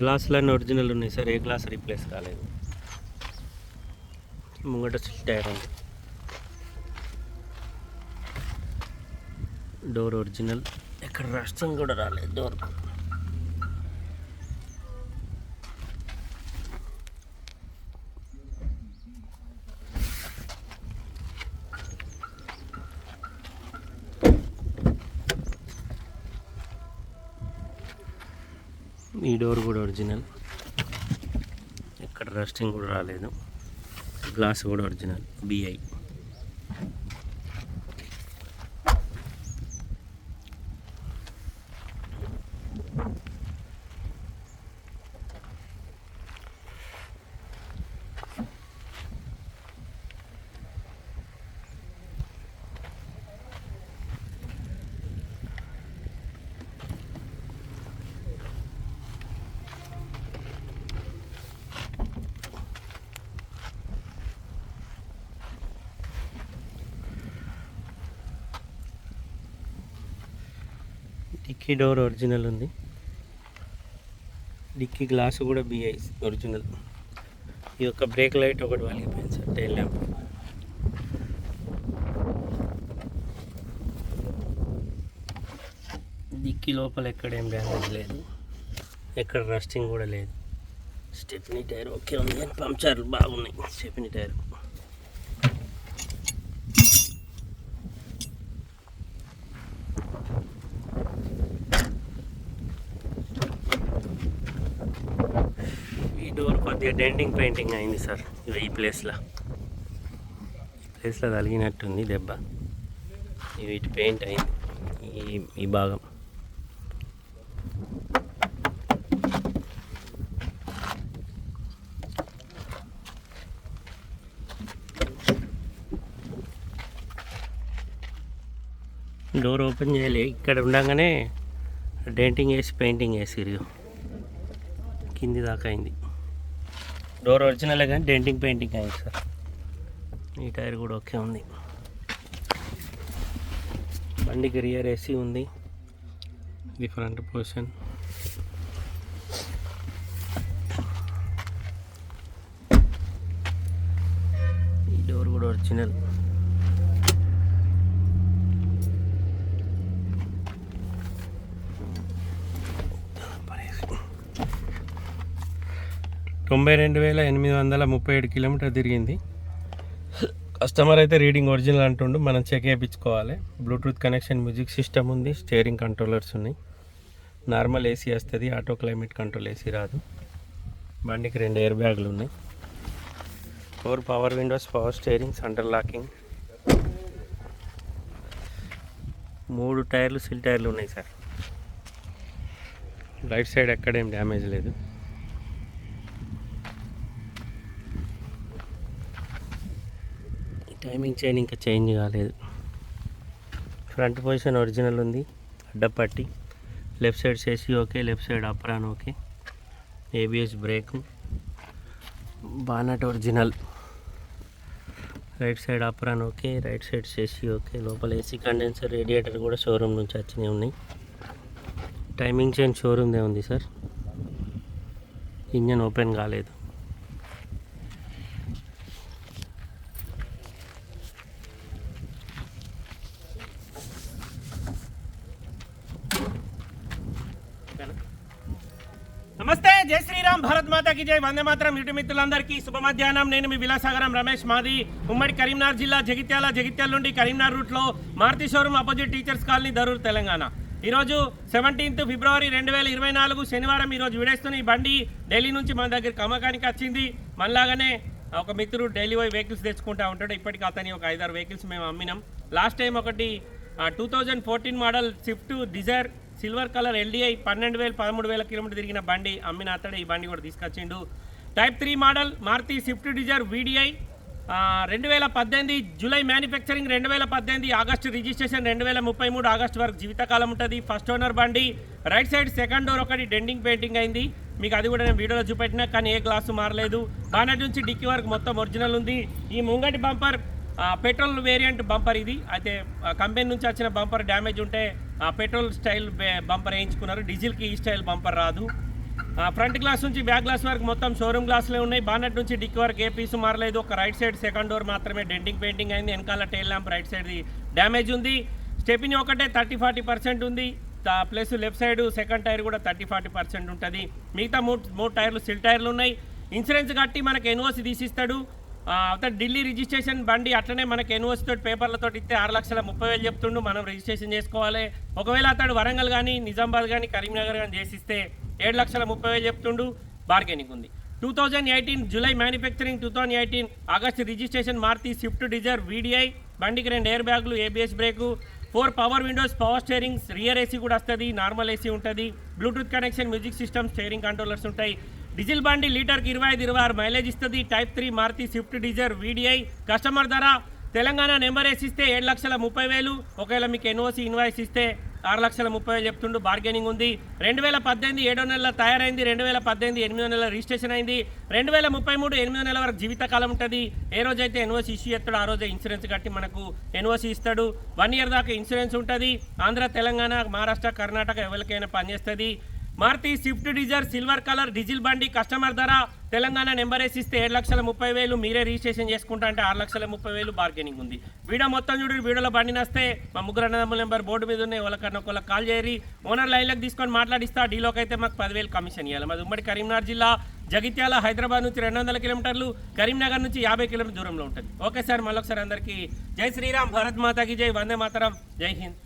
గ్లాసులన్నీ original ఉన్నాయి sir. ఏ glass replace కాలేదు. ముంగట టైర్ ఉంది. Door original. ఎక్కడ రాష్ట్రం కూడా రాలేదు డోర్కు. ఈ డోర్ కూడా ఒరిజినల్. ఎక్కడ రస్టింగ్ కూడా రాలేదు. గ్లాస్ కూడా ఒరిజినల్. బిఐ డిక్కీ డోర్ ఒరిజినల్ ఉంది. డిక్కీ గ్లాస్ కూడా బిఐ ఒరిజినల్ ఈ యొక్క బ్రేక్ లైట్ ఒకటి వాలిపోయింది సార్ టైల్ ల్యాంప్ డిక్కీ లోపల ఎక్కడ ఏం డ్యామేజ్ లేదు. ఎక్కడ రస్టింగ్ కూడా లేదు. స్టెప్నీ టైర్ ఓకే ఉంది కానీ పంచర్లు బాగున్నాయి స్టెప్నీ టైర్ ఈ డోర్ కొద్దిగా డెంటింగ్ పెయింటింగ్ అయింది సార్ ఇవి ఈ ప్లేస్లో. ఈ ప్లేస్లో తగిలినట్టుంది దెబ్బ. ఇవి పెయింట్ అయింది. ఈ ఈ భాగం. డోర్ ఓపెన్ చేయాలి. ఇక్కడ ఉండగానే డెంటింగ్ వేసి పెయింటింగ్ వేసిరు కింది దాకా అయింది. డోర్ ఒరిజినలే కానీ డెంటింగ్ పెయింటింగ్ అయింది సార్. ఈ టైర్ కూడా ఓకే ఉంది. బండికి రియర్ ఏసీ ఉంది. ఇది ఫ్రంట్ పొజిషన్ ఈ డోర్ కూడా ఒరిజినల్ తొంభై రెండు వేల ఎనిమిది వందల ముప్పై ఏడు కిలోమీటర్ తిరిగింది. కస్టమర్ అయితే రీడింగ్ ఒరిజినల్ అంటుండు. మనం చెక్ చేయించుకోవాలి. బ్లూటూత్ కనెక్షన్ మ్యూజిక్ సిస్టమ్ ఉంది. స్టీరింగ్ కంట్రోలర్స్ ఉన్నాయి. నార్మల్ ఏసీ వస్తుంది. ఆటో క్లైమేట్ కంట్రోల్ ఏసీ రాదు. బండికి రెండు ఎయిర్ బ్యాగులు ఉన్నాయి. Four power windows power steering centre locking మూడు టైర్లు సిల్ టైర్లు ఉన్నాయి సార్. రైట్ సైడ్ ఎక్కడేం డ్యామేజ్ లేదు. టైమింగ్ చైన్ ఇంకా చేంజ్ కాలేదు. ఫ్రంట్ పొజిషన్ ఒరిజినల్ ఉంది అడ్డపట్టి. లెఫ్ట్ సైడ్ చేసి okay left side apron okay. ABS brake bonnet original. Right side apron okay right side చేసి ఓకే. లోపల ఏసీ కండెన్సర్ రేడియేటర్ కూడా షోరూమ్ నుంచి వచ్చినాయి ఉన్నాయి. టైమింగ్ చైన్ షోరూమ్దే ఉంది సార్ ఇంజన్ ఓపెన్ కాలేదు. నమస్తే జై శ్రీరామ్ భారత్ మాతాకి జై. వందే మాత్రం ఇటు మిత్రులందరికీ శుభ మధ్యాహ్నం నేను మీ విలాసాగరం రమేష్ మాది ఉమ్మడి కరీంనగర్ జిల్లా జగిత్యాల జగిత్యాల నుండి కరీంనగర్ రూట్లో Maruti showroom opposite teachers colony Darur Telangana. ఈరోజు సెవెంటీన్త్ ఫిబ్రవరి రెండు వేల ఇరవై నాలుగు శనివారం ఈరోజు విడేస్తున్న ఈ బండి ఢిల్లీ నుంచి మన దగ్గరికి అమ్మకానికి వచ్చింది. మనలాగానే ఒక మిత్రుడు డైలీ పోయి వెహికల్స్ తెచ్చుకుంటా ఉంటాడు. ఇప్పటికి అతని ఒక ఐదారు వెహికల్స్ మేము అమ్మినాం. లాస్ట్ టైం ఒకటి two thousand fourteen model Swift Dzire silver colour LDI పన్నెండు వేలు పదమూడు వేల కిలోమీటర్ తిరిగిన బండి అమ్మిన అతడే ఈ బండి కూడా తీసుకొచ్చిండు. Type three model Maruti Swift Dzire VDI రెండు వేల పద్దెనిమిది జూలై మ్యానుఫ్యాక్చరింగ్ రెండు వేల పద్దెనిమిది ఆగస్టు రిజిస్ట్రేషన్ రెండు వేల ముప్పై మూడు ఆగస్టు వరకు జీవితకాలం ఉంటుంది. ఫస్ట్ ఓనర్ బండి. రైట్ సైడ్ సెకండ్ డోర్ ఒకటి డెండింగ్ పెయింటింగ్ అయింది. మీకు అది కూడా నేను వీడియోలో చూపెట్టినా కానీ ఏ గ్లాసు మారలేదు. బానట్ నుంచి డిక్కీ వరకు మొత్తం ఒరిజినల్ ఉంది. ఈ ముంగటి బంపర్ పెట్రోల్ వేరియంట్ బంపర్ ఇది. అయితే కంపెనీ నుంచి వచ్చిన బంపర్ డ్యామేజ్ ఉంటే పెట్రోల్ స్టైల్ బంపర్ వేయించుకున్నారు. డీజిల్కి ఈ స్టైల్ బంపర్ రాదు. ఫ్రంట్ గ్లాస్ నుంచి బ్యాక్ గ్లాస్ వరకు మొత్తం షోరూమ్ గ్లాసులే ఉన్నాయి. బానెట్ నుంచి డిక్ వరకు ఏ పీసు మారలేదు. ఒక రైట్ సైడ్ సెకండ్ డోర్ మాత్రమే డెంటింగ్ పెయింటింగ్ అయింది. వెనకాల tail lamp right side damage ఉంది. స్టెపిని ఒకటే థర్టీ ఫార్టీ పర్సెంట్ ఉంది. Plus left side second tyre కూడా థర్టీ ఫార్టీ పర్సెంట్ ఉంటుంది. మిగతా మూడు మూడు టైర్లు సిల్ టైర్లు ఉన్నాయి. ఇన్సూరెన్స్ కట్టి మనకి ఎన్ఓసి తీసిస్తాడు. అతను ఢిల్లీ రిజిస్ట్రేషన్ బండి అట్లనే మనకి ఎన్ఓసి తోటి పేపర్లతో ఇస్తే ఆరు లక్షల ముప్పై వేలు చెప్తుండు. మనం రిజిస్ట్రేషన్ చేసుకోవాలి. ఒకవేళ అతడు వరంగల్ కానీ నిజామాబాద్ కానీ కరీంనగర్ కానీ చేసిస్తే ఏడు లక్షల ముప్పై వేలు చెప్తుండు. బార్గెనింగ్ ఉంది. Two thousand eighteen July manufacturing two thousand eighteen August registration Maruti Swift Dzire VDI బండికి రెండు ఎయిర్ బ్యాగులు ABS brake four power windows power steerings rear AC కూడా వస్తుంది నార్మల్ ఏసీ ఉంటుంది. Bluetooth connection music system steering controllers ఉంటాయి. Diesel బండి లీటర్కి ఇరవై ఐదు ఇరవై ఆరు మైలేజ్ ఇస్తుంది. Type three Maruti Swift Dzire VDI customer ధర తెలంగాణ నెంబర్ వేసిస్తే ఏడు లక్షల ముప్పై వేలు. ఒకవేళ మీకు ఎన్ఓసి ఇన్వాయిస్ ఇస్తే ఆరు లక్షల ముప్పై వేలు చెప్తుండు. బార్గెనింగ్ ఉంది. రెండు వేల పద్దెనిమిది ఏడో నెలల తయారైంది. రెండు వేల పద్దెనిమిది ఎనిమిదో నెలల రిజిస్ట్రేషన్ అయింది. రెండు వేల ముప్పై మూడు ఎనిమిదో నెల వరకు జీవితకాలం ఉంటుంది. ఏ రోజైతే ఎన్ఓసి ఇష్యూ ఎత్తాడో ఆ రోజే ఇన్సూరెన్స్ కట్టి మనకు ఎన్ఓసి ఇస్తాడు. వన్ ఇయర్ దాకా ఇన్సూరెన్స్ ఉంటుంది. ఆంధ్ర తెలంగాణ మహారాష్ట్ర కర్ణాటక ఎవరికైనా పనిచేస్తుంది. Maruti Swift Dzire silver colour diesel బండి కస్టమర్ ధర తెలంగాణ నెంబర్ వేసి ఇస్తే ఏడు లక్షల ముప్పై వేలు మీరే రిజిస్ట్రేషన్ చేసుకుంటా అంటే ఆరు లక్షల ముప్పై వేలు బార్గెనింగ్ ఉంది. వీడియో మొత్తం చూడు వీడియోలో బండి నస్తే మా ముగ్గురు అన్నదమ్ముల నెంబర్ బోర్డు మీద ఉన్నాయి ఒకళ్ళకన్నా ఒకళ్ళకి కాల్ చేయరి ఓనర్ లైన్లకు తీసుకొని మాట్లాడిస్తా డీలోకి అయితే మాకు పదివేలు కమిషన్ ఇవ్వాలి మాది ఉమ్మడి కరీంనగర్ జిల్లా జగిత్యాల హైదరాబాద్ నుంచి రెండు వందల కిలోమీటర్లు కరీంనగర్ నుంచి యాభై కిలోమీటర్ దూరంలో ఉంటుంది. ఓకే సార్ మళ్ళొకసారి అందరికీ జై శ్రీరామ్ భరత్ మాతాకి జై వందే మాతరం జై హింద్.